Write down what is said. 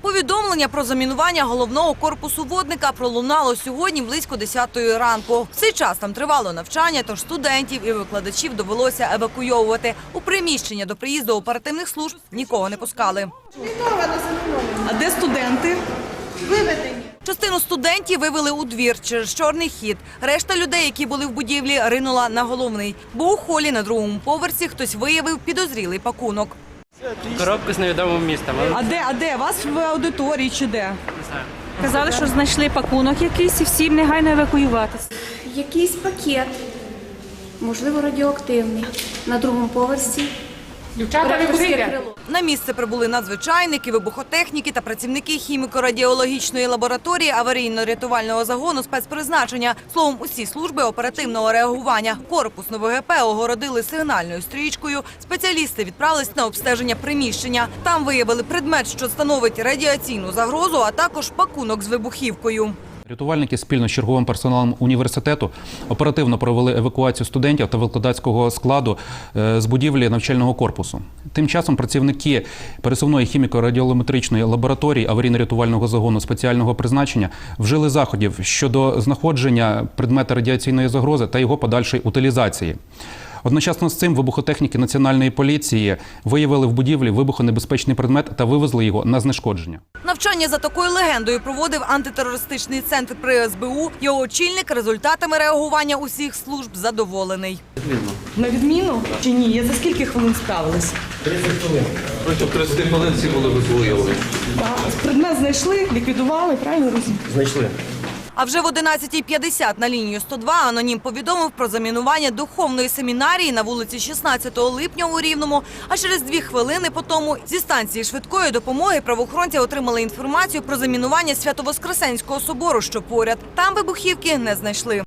Повідомлення про замінування головного корпусу водника пролунало сьогодні близько 10-ї ранку. В цей час там тривало навчання, тож студентів і викладачів довелося евакуйовувати. У приміщення до приїзду оперативних служб нікого не пускали. А де студенти? Виведені. Частину студентів вивели у двір через чорний хід. Решта людей, які були в будівлі, ринула на головний. Бо у холі на другому поверсі хтось виявив підозрілий пакунок. Коробку з невідомим містом. але А де, а де? Вас в аудиторії чи де? не знаю. Казали, що знайшли пакунок якийсь і всім негайно евакуюватися. Якийсь пакет, можливо, радіоактивний, на другому поверсі. Ректорське крило. На місце прибули надзвичайники, вибухотехніки та працівники хіміко-радіологічної лабораторії аварійно-рятувального загону спецпризначення. Словом, усі служби оперативного реагування. Корпус НВГП огородили сигнальною стрічкою. Спеціалісти відправились на обстеження приміщення. Там виявили предмет, що становить радіаційну загрозу, а також пакунок з вибухівкою. Рятувальники спільно з черговим персоналом університету оперативно провели евакуацію студентів та викладацького складу е, з будівлі навчального корпусу. Тим часом працівники пересувної хіміко-радіолометричної лабораторії аварійно-рятувального загону спеціального призначення вжили заходів щодо знаходження предмета радіаційної загрози та його подальшої утилізації. Одночасно з цим вибухотехніки національної поліції виявили в будівлі вибухонебезпечний предмет та вивезли його на знешкодження. Навчання за такою легендою проводив антитерористичний центр при СБУ. Його очільник результатами реагування усіх служб задоволений. На відміну чи ні? Я за скільки хвилин справилась? Протягом 30 хвилин всі були визволені. Предмет знайшли, ліквідували, правильно розумію? Знайшли. А вже в 11.50 на лінію 102 анонім повідомив про замінування духовної семінарії на вулиці 16 липня у Рівному. А через дві хвилини по тому зі станції швидкої допомоги правоохоронці отримали інформацію про замінування Свято-Воскресенського собору, що поряд. Там вибухівки не знайшли.